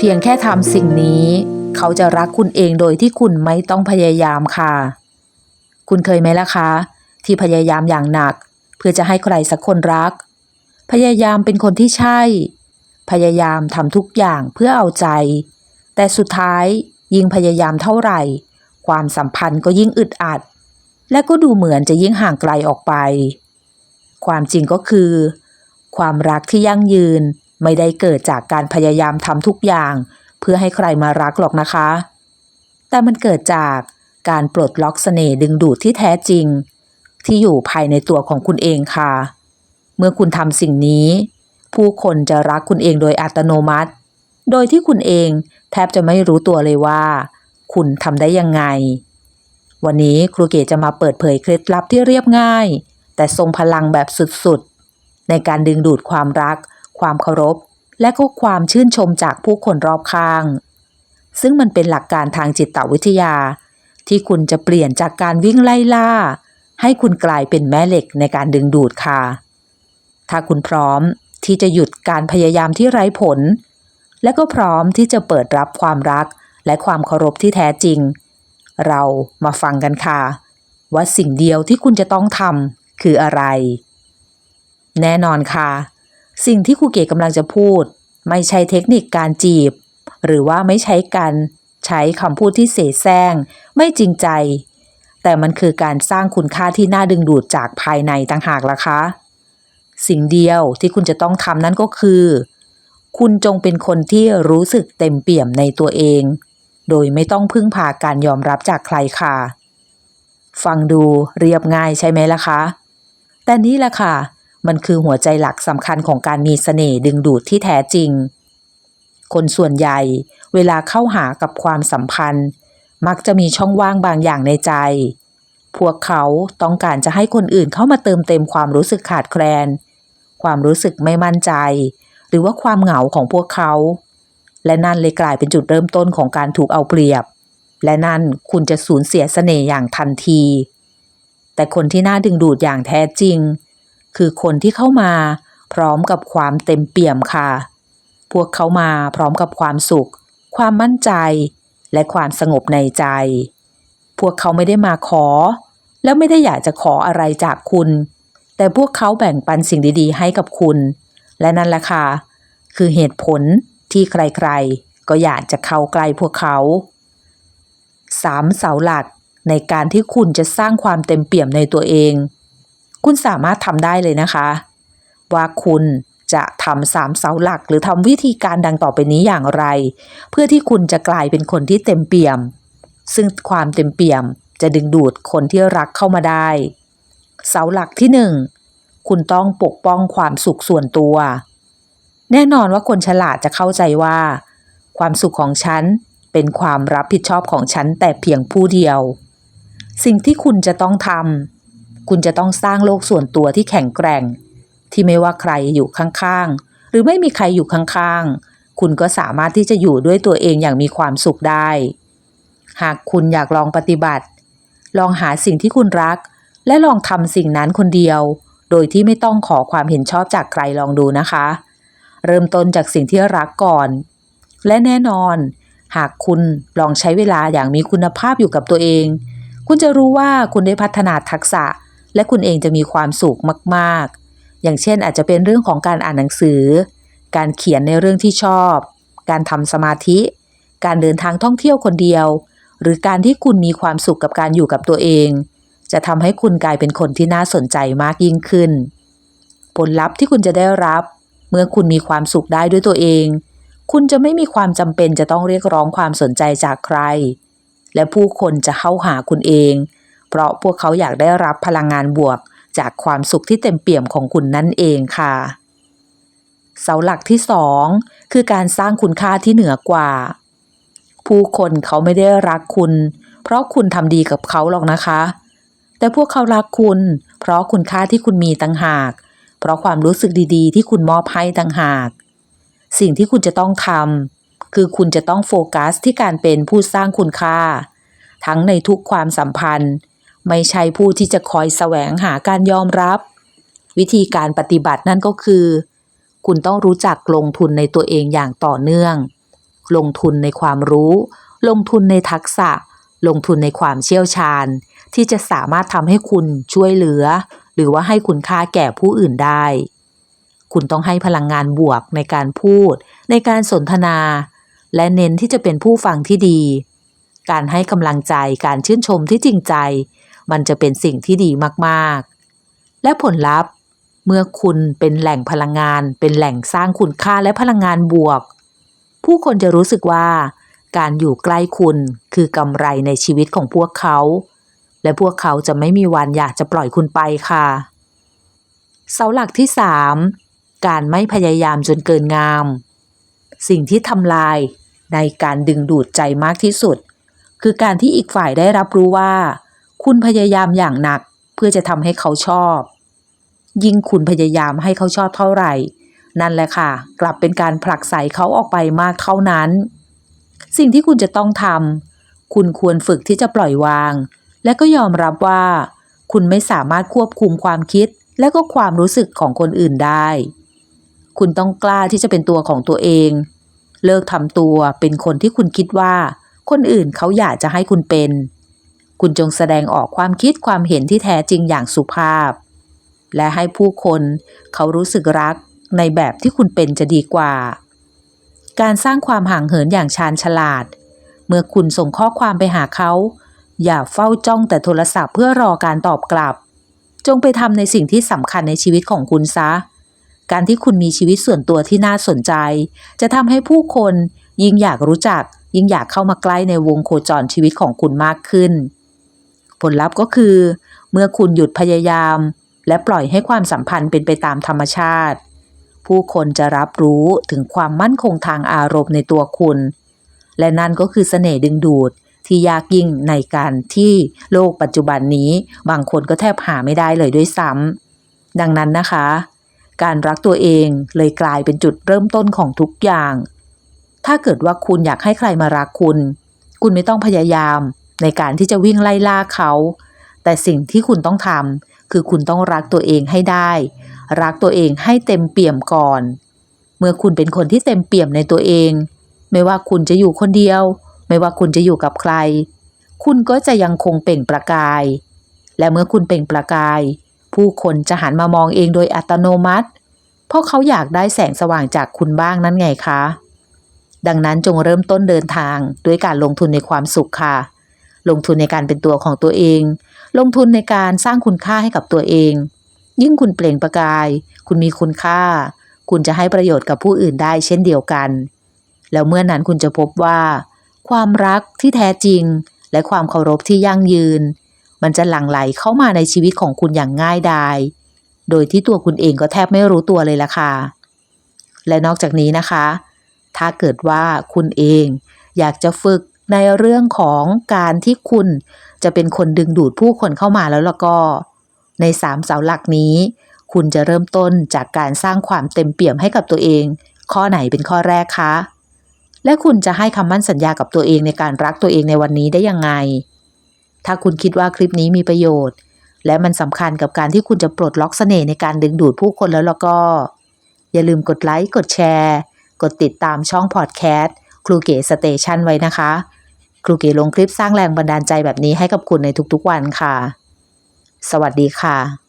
เพียงแค่ทำสิ่งนี้ เขาจะรักคุณเองโดยที่คุณไม่ต้องพยายามค่ะ คุณเคยไหมล่ะคะ ที่พยายามอย่างหนัก เพื่อจะให้ใครสักคนรัก พยายามเป็นคนที่ใช่ พยายามทำทุกอย่างเพื่อเอาใจ แต่สุดท้ายยิ่งพยายามเท่าไหร่ ความสัมพันธ์ก็ยิ่งอึดอัด และก็ดูเหมือนจะยิ่งห่างไกลออกไป ความจริงก็คือ ความรักที่ยั่งยืน ไม่ได้เกิดจากการพยายามทำทุกอย่าง เพื่อให้ใครมารักหรอกนะคะ แต่มันเกิดจากการปลดล็อกเสน่ห์ดึงดูดที่แท้จริง ที่อยู่ภายในตัวของคุณเองค่ะ เมื่อคุณทำสิ่งนี้ ผู้คนจะรักคุณเองโดยอัตโนมัติ โดยที่คุณเองแทบจะไม่รู้ตัวเลยว่า คุณทำได้ยังไง วันนี้ครูเกศจะมาเปิดเผยเคล็ดลับที่เรียบง่าย แต่ทรงพลังแบบสุดๆ ในการดึงดูดความรัก ความเคารพ และก็ความชื่นชมจากผู้คนรอบข้าง ซึ่งมันเป็นหลักการทางจิตวิทยา ที่คุณจะเปลี่ยนจากการวิ่งไล่ล่า ให้คุณกลายเป็นแม่เหล็กในการดึงดูดค่ะ ถ้าคุณพร้อมที่จะหยุดการพยายามที่ไร้ผล และก็พร้อมที่จะเปิดรับความรักและความเคารพที่แท้จริง เรามาฟังกันค่ะ ว่าสิ่งเดียวที่คุณจะต้องทำคืออะไร แน่นอนค่ะ สิ่งที่ครูเก๋กำลังจะพูด ไม่ใช่เทคนิคการจีบ หรือว่าไม่ใช้การใช้คำพูดที่เสแสร้ง ไม่จริงใจ แต่มันคือการสร้างคุณค่าที่น่าดึงดูดจากภายในต่างหากล่ะคะ สิ่งเดียวที่คุณจะต้องทำนั่นก็คือ คุณจงเป็นคนที่รู้สึกเต็มเปี่ยมในตัวเอง โดยไม่ต้องพึ่งพาการยอมรับจากใครค่ะ ฟังดูเรียบง่ายใช่ไหมล่ะคะ แต่นี่แหละค่ะ มันคือหัวใจหลักสำคัญของการมีเสน่ห์ดึงดูดที่แท้จริง คนส่วนใหญ่ เวลาเข้าหากับความสัมพันธ์ มักจะมีช่องว่างบางอย่างในใจ พวกเขาต้องการจะให้คนอื่นเข้ามาเติมเต็มความรู้สึกขาดแคลน ความรู้สึกไม่มั่นใจ หรือว่าความเหงาของพวกเขา และนั่นเลยกลายเป็นจุดเริ่มต้นของการถูกเอาเปรียบ และนั่นคุณจะสูญเสียเสน่ห์อย่างทันที แต่คนที่น่าดึงดูดอย่างแท้จริง คือคนที่เข้ามา พร้อมกับความเต็มเปี่ยมค่ะ พวกเขามาพร้อมกับความสุข ความมั่นใจ และความสงบในใจ พวกเขาไม่ได้มาขอ แล้วไม่ได้อยากจะขออะไรจากคุณ แต่พวกเขาแบ่งปันสิ่งดีๆ ให้กับคุณ และนั่นแหละค่ะ คือเหตุผลที่ใครๆ ก็อยากจะเข้าใกล้พวกเขาสามเสาหลักในการที่คุณจะสร้างความเต็มเปี่ยมในตัวเอง คุณสามารถทำได้เลยนะคะ ว่าคุณจะทำสามเสาหลักหรือทำวิธีการดังต่อไปนี้อย่างไร เพื่อที่คุณจะกลายเป็นคนที่เต็มเปี่ยม ซึ่งความเต็มเปี่ยมจะดึงดูดคนที่รักเข้ามาได้ เสาหลักที่หนึ่งคุณต้องปกป้องความสุขส่วนตัว แน่นอนว่าคนฉลาดจะเข้าใจว่า ความสุขของฉันเป็นความรับผิดชอบของฉันแต่เพียงผู้เดียว สิ่งที่คุณจะต้องทำ คุณจะต้องสร้างโลกส่วนตัวที่แข็งแกร่ง ที่ไม่ว่าใครอยู่ข้างๆ หรือไม่มีใครอยู่ข้างๆ คุณก็สามารถที่จะอยู่ด้วยตัวเองอย่างมีความสุขได้ หากคุณอยากลองปฏิบัติ ลองหาสิ่งที่คุณรัก และลองทำสิ่งนั้นคนเดียว โดยที่ไม่ต้องขอความเห็นชอบจากใครลองดูนะคะ เริ่มต้นจากสิ่งที่รักก่อน และแน่นอน หากคุณลองใช้เวลาอย่างมีคุณภาพอยู่กับตัวเอง คุณจะรู้ว่าคุณได้พัฒนาทักษะ และคุณเองจะมีความสุขมาก ๆ อย่างเช่นอาจจะเป็นเรื่องของการอ่านหนังสือ การเขียนในเรื่องที่ชอบ การทำสมาธิ การเดินทางท่องเที่ยวคนเดียว หรือการที่คุณมีความสุขกับการอยู่กับตัวเอง จะทำให้คุณกลายเป็นคนที่น่าสนใจมากยิ่งขึ้น ผลลัพธ์ที่คุณจะได้รับ เมื่อคุณมีความสุขได้ด้วยตัวเอง คุณจะไม่มีความจำเป็นจะต้องเรียกร้องความสนใจจากใคร และผู้คนจะเข้าหาคุณเอง เพราะพวกเขาอยากได้รับพลังงานบวก จากความสุขที่เต็มเปี่ยมของคุณนั่นเองค่ะ เสาหลักที่สองคือการสร้างคุณค่าที่เหนือกว่า ผู้คนเขาไม่ได้รักคุณ เพราะคุณทำดีกับเขาหรอกนะคะ แต่พวกเขารักคุณ เพราะคุณค่าที่คุณมีต่างหาก เพราะความรู้สึกดีๆ ที่คุณมอบให้ต่างหาก สิ่งที่คุณจะต้องทำคือคุณจะต้องโฟกัสที่การเป็นผู้สร้างคุณค่าทั้งในทุกความสัมพันธ์ ไม่ใช่ผู้ที่จะคอยแสวงหาการยอมรับ วิธีการปฏิบัตินั่นก็คือ คุณต้องรู้จักลงทุนในตัวเองอย่างต่อเนื่อง ลงทุนในความรู้ ลงทุนในทักษะ ลงทุนในความเชี่ยวชาญ ที่จะสามารถทำให้คุณช่วยเหลือ หรือว่าให้คุณค่าแก่ผู้อื่นได้ คุณต้องให้พลังงานบวกในการพูด ในการสนทนา และเน้นที่จะเป็นผู้ฟังที่ดี การให้กำลังใจการชื่นชมที่จริงใจ มันจะเป็นสิ่งที่ดีมากๆ และผลลัพธ์ เมื่อคุณเป็นแหล่งพลังงาน เป็นแหล่งสร้างคุณค่าและพลังงานบวก ผู้คนจะรู้สึกว่า การอยู่ใกล้คุณคือกำไรในชีวิตของพวกเขา และพวกเขาจะไม่มีวันอยากจะปล่อยคุณไปค่ะ เสาหลักที่ 3 การไม่พยายามจนเกินงาม สิ่งที่ทำลายในการดึงดูดใจมากที่สุด คือการที่อีกฝ่ายได้รับรู้ว่า คุณพยายามอย่างหนัก เพื่อจะทำให้เขาชอบ ยิ่งคุณพยายามให้เขาชอบเท่าไหร่ นั่นแหละค่ะ กลับเป็นการผลักใส่เขาออกไปมากเท่านั้น สิ่งที่คุณจะต้องทำคุณควรฝึกที่จะปล่อยวาง และก็ยอมรับว่า คุณไม่สามารถควบคุมความคิด และก็ความรู้สึกของคนอื่นได้ คุณต้องกล้าที่จะเป็นตัวของตัวเอง เลิกทำตัวเป็นคนที่คุณคิดว่า คนอื่นเขาอยากจะให้คุณเป็น คุณจงแสดงออกความคิดความเห็นที่แท้จริงอย่างสุภาพ และให้ผู้คนเขารู้สึกรักในแบบที่คุณเป็นจะดีกว่า การสร้างความห่างเหินอย่างชาญฉลาด เมื่อคุณส่งข้อความไปหาเขา อย่าเฝ้าจ้องแต่โทรศัพท์เพื่อรอการตอบกลับ จงไปทำในสิ่งที่สำคัญในชีวิตของคุณซะ การที่คุณมีชีวิตส่วนตัวที่น่าสนใจ จะทำให้ผู้คนยิ่งอยากรู้จัก ยิ่งอยากเข้ามาใกล้ในวงโคจรชีวิตของคุณมากขึ้น ผลลัพธ์ก็คือ เมื่อคุณหยุดพยายาม และปล่อยให้ความสัมพันธ์เป็นไปตามธรรมชาติ ผู้คนจะรับรู้ถึงความมั่นคงทางอารมณ์ในตัวคุณ และนั่นก็คือเสน่ห์ดึงดูดที่ยากยิ่งในการที่โลกปัจจุบันนี้ บางคนก็แทบหาไม่ได้เลยด้วยซ้ำดังนั้นนะคะ การรักตัวเองเลยกลายเป็นจุดเริ่มต้นของทุกอย่าง ถ้าเกิดว่าคุณอยากให้ใครมารักคุณ คุณไม่ต้องพยายาม ในการที่จะวิ่งไล่ล่าเขา แต่สิ่งที่คุณต้องทำคือคุณต้องรักตัวเองให้ได้ รักตัวเองให้เต็มเปี่ยมก่อน เมื่อคุณเป็นคนที่เต็มเปี่ยมในตัวเอง ไม่ว่าคุณจะอยู่คนเดียว ไม่ว่าคุณจะอยู่กับใคร คุณก็จะยังคงเปล่งประกาย และเมื่อคุณเปล่งประกาย ผู้คนจะหันมามองเองโดยอัตโนมัติ เพราะเขาอยากได้แสงสว่างจากคุณบ้างนั่นไงคะดังนั้นจงเริ่มต้นเดินทางด้วยการลงทุนในความสุขค่ะ ลงทุนในการเป็นตัวของตัวเอง ลงทุนในการสร้างคุณค่าให้กับตัวเอง ยิ่งคุณเปล่งประกาย คุณมีคุณค่า คุณจะให้ประโยชน์กับผู้อื่นได้เช่นเดียวกัน แล้วเมื่อนั้นคุณจะพบว่า ความรักที่แท้จริง และความเคารพที่ยั่งยืน มันจะหลั่งไหลเข้ามาในชีวิตของคุณอย่างง่ายดาย โดยที่ตัวคุณเองก็แทบไม่รู้ตัวเลยล่ะค่ะ และนอกจากนี้นะคะ ถ้าเกิดว่าคุณเองอยากจะฝึก ในเรื่องของการที่คุณจะเป็นคนดึงดูดผู้คนเข้ามาแล้วล่ะก็ ในสามเสาหลักนี้ คุณจะเริ่มต้นจากการสร้างความเต็มเปี่ยมให้กับตัวเอง ข้อไหนเป็นข้อแรกคะ และคุณจะให้คำมั่นสัญญากับตัวเองในการรักตัวเองในวันนี้ได้ยังไง ถ้าคุณคิดว่าคลิปนี้มีประโยชน์ และมันสำคัญกับการที่คุณจะปลดล็อกเสน่ห์ในการดึงดูดผู้คนแล้วล่ะก็ อย่าลืมกดไลค์กดแชร์ กดติดตามช่องพอดแคสต์ครูเก๋สเตชันไว้นะคะ ครูเก๋ลงคลิปสร้างแรงบันดาลใจแบบนี้ให้กับคุณในทุกๆวันค่ะ สวัสดีค่ะ